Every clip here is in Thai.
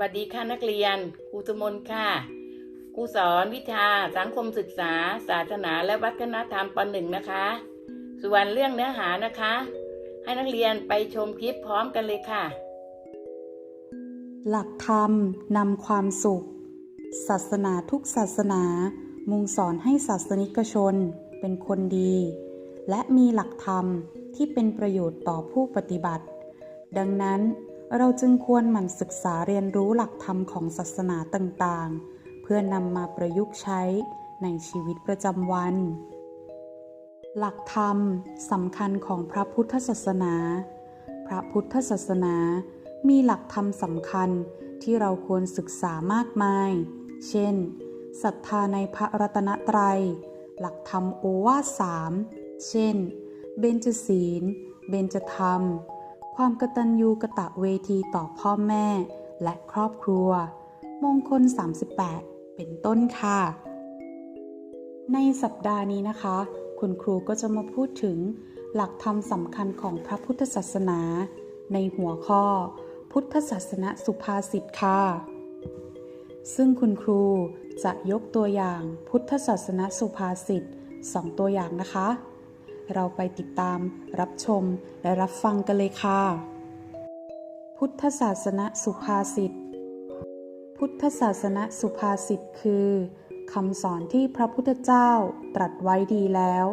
วัสดีค่ะนักเรียนครูสมนค่ะครูสอนวิชาสังคมศึกษา ศาสนาและวัฒนธรรมปหนึ่งนะคะ ส่วนเรื่องเนื้อหานะคะ ให้นักเรียนไปชมคลิปพร้อมกันเลยค่ะ หลักธรรมนำความสุข ศาสนาทุกศาสนา มุ่งสอนให้ศาสนิกชนเป็นคนดี และมีหลักธรรมที่เป็นประโยชน์ต่อผู้ปฏิบัติ ดังนั้น เราจึงควรหมั่นศึกษาเรียนรู้หลักธรรมของศาสนาต่างๆ เพื่อนำมาประยุกต์ใช้ในชีวิตประจำวัน หลักธรรมสำคัญของพระพุทธศาสนา พระพุทธศาสนามีหลักธรรมสำคัญที่เราควรศึกษามากมาย เช่น ศรัทธาในพระรัตนตรัย หลักธรรมโอวาทสาม เช่น เบญจศีล เบญจธรรม ความกตัญญูกะตะเวทีต่อพ่อแม่ และครอบครัว มงคล 38 เป็นต้นค่ะ ในสัปดาห์นี้นะคะ คุณครูก็จะมาพูดถึงหลักธรรมสำคัญของพระพุทธศาสนา ในหัวข้อ พุทธศาสนาสุภาษิตค่ะ ซึ่งคุณครูจะยกตัวอย่างพุทธศาสนาสุภาษิตสองตัวอย่างนะคะ เราไปติดตาม รับชม และรับฟังกันเลยค่ะ พุทธศาสนาสุภาษิต พุทธศาสนาสุภาษิตคือคำสอนที่พระพุทธเจ้าตรัสไว้ดีแล้ว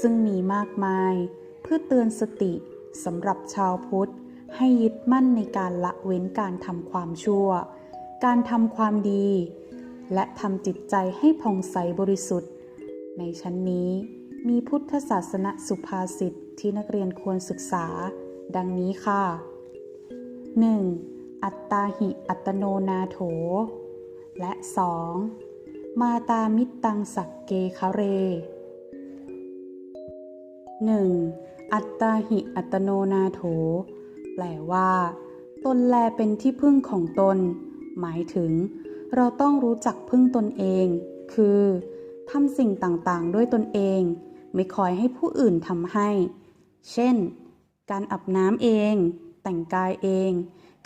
ซึ่งมีมากมาย เพื่อเตือนสติสำหรับชาวพุทธ ให้ยึดมั่นในการละเว้นการทำความชั่ว การทำความดี และทำจิตใจให้ผ่องใสบริสุทธิ์ ในชั้นนี้ มีพุทธศาสนสุภาษิตที่นักเรียนควรศึกษา ดังนี้ค่ะ 1. อัตตาหิอัตโนนาโถ และ 2. มาตามิตตังสักเกคะเร 1. อัตตาหิอัตโนนาโถ แปลว่า ตนแลเป็นที่พึ่งของตน หมายถึง เราต้องรู้จักพึ่งตนเอง คือ ทำสิ่งต่างๆ ด้วยตนเอง ไม่คอยให้ผู้อื่นทำให้ เช่น การอาบน้ำเอง แต่งกายเอง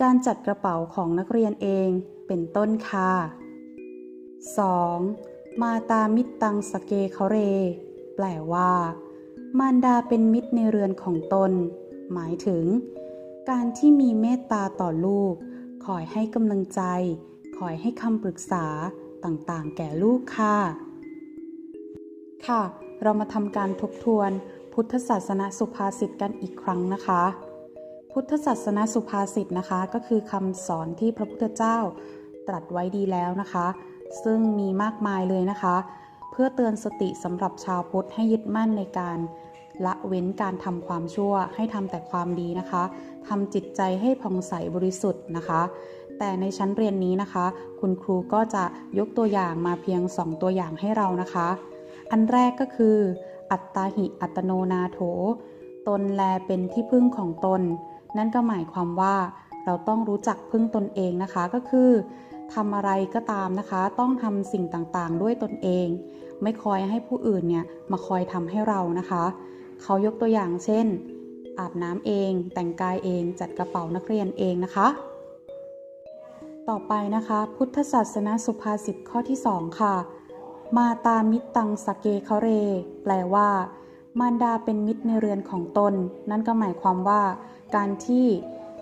การจัดกระเป๋าของนักเรียนเอง เป็นต้นค่ะ 2. มาตามิตตังสเกเขาเร แปลว่า มารดาเป็นมิตรในเรือนของตน หมายถึง การที่มีเมตตาต่อลูก คอยให้กำลังใจ คอยให้คำปรึกษาต่างๆ แก่ลูกค่ะ ค่ะ เรามาทำการทบทวน พุทธศาสนาสุภาษิตกันอีกครั้งนะคะ พุทธศาสนาสุภาษิตนะคะ ก็คือคำสอนที่พระพุทธเจ้าตรัสไว้ดีแล้วนะคะ ซึ่งมีมากมายเลยนะคะ เพื่อเตือนสติสำหรับชาวพุทธให้ยึดมั่นในการละเว้นการทำความชั่วให้ทำแต่ความดีนะคะทำจิตใจให้ผ่องใสบริสุทธิ์นะคะ แต่ในชั้นเรียนนี้นะคะ คุณครูก็จะยกตัวอย่างมาเพียง 2 ตัวอย่างให้เรานะคะ อันแรกก็คือ อัตตาหิอัตโนนาโถ ตนแลเป็นที่พึ่งของตน นั่นก็หมายความว่าเราต้องรู้จักพึ่งตนเองนะคะก็คือทำอะไรก็ตามนะคะ ต้องทำสิ่งต่างๆ ด้วยตนเอง ไม่คอยให้ผู้อื่นเนี่ยมาคอยทำให้เรานะคะ เขายกตัวอย่างเช่น อาบน้ำเอง แต่งกายเองจัดกระเป๋านักเรียนเองนะคะ ต่อไปนะคะ พุทธศาสนาสุภาษิตข้อที่ 2 ค่ะ มาตามิตตังสเกเขาเร แปลว่า มารดาเป็นมิตรในเรือนของตน นั่นก็หมายความว่า การที่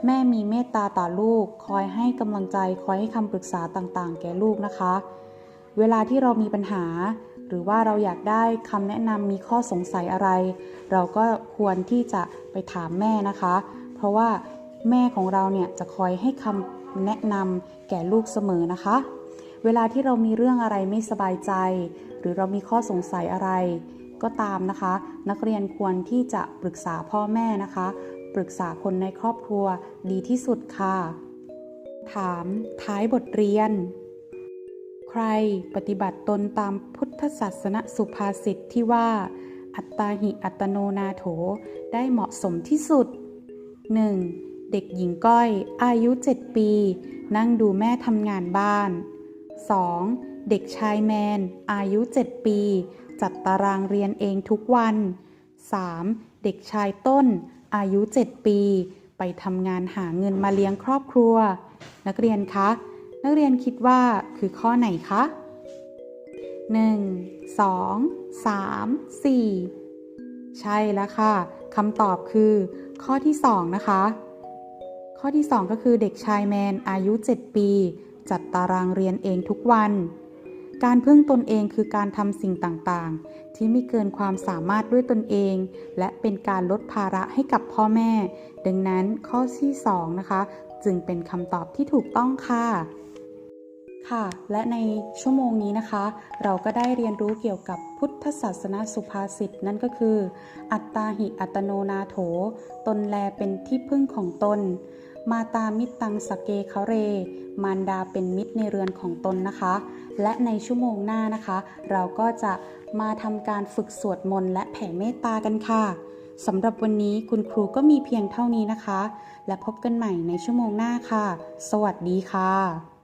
แม่มีเมตตาต่อลูก คอยให้กำลังใจ คอยให้คำปรึกษาต่างๆ แก่ลูกนะคะ เวลาที่เรามีปัญหา หรือว่าเราอยากได้คำแนะนำมีข้อสงสัยอะไร เราก็ควรที่จะไปถามแม่นะคะ เพราะว่าแม่ของเราเนี่ยจะคอยให้คำแนะนำแก่ลูกเสมอนะคะ เวลาที่เรามีเรื่องอะไรไม่สบายใจ หรือเรามีข้อสงสัยอะไร ก็ตามนะคะ นักเรียนควรที่จะปรึกษาพ่อแม่นะคะ ปรึกษาคนในครอบครัวดีที่สุดค่ะ ถามท้ายบทเรียน ใครปฏิบัติตนตามพุทธศาสนสุภาษิตที่ว่า อัตตาหิอัตโนนาโถได้เหมาะสมที่สุด 1. เด็กหญิงก้อยอายุ 7 ปี นั่งดูแม่ทำงานบ้าน 2. เด็กชายแมน อายุ 7 ปี จัดตารางเรียนเองทุกวัน 3. เด็กชายต้น อายุ 7 ปี ไปทำงานหาเงินมาเลี้ยงครอบครัว นักเรียนคะ นักเรียนคิดว่าคือข้อไหนคะ 1 2 3 4 ใช่แล้วค่ะคำตอบคือ ข้อที่ 2 นะคะ ข้อที่ 2 ก็คือเด็กชายแมนอายุ 7 ปี จัดตารางเรียนเองทุกวัน การพึ่งตนเองคือการทำสิ่งต่างๆ ที่ไม่เกินความสามารถด้วยตนเอง และเป็นการลดภาระให้กับพ่อแม่ ดังนั้นข้อที่ 2 นะคะ จึงเป็นคำตอบที่ถูกต้องค่ะค่ะ และในชั่วโมงนี้นะคะ เราก็ได้เรียนรู้เกี่ยวกับพุทธศาสนาสุภาษิตนั่นก็คือ อัตตาหิอัตโนนาโถ ตนแลเป็นที่พึ่งของตน มาตามิตตังสเกเขาเร มารดาเป็นมิตรในเรือนของตนนะคะ และในชั่วโมงหน้านะคะ เราก็จะมาทำการฝึกสวดมนต์และแผ่เมตตากันค่ะสำหรับวันนี้คุณครูก็มีเพียงเท่านี้นะคะ และพบกันใหม่ในชั่วโมงหน้าค่ะ สวัสดีค่ะ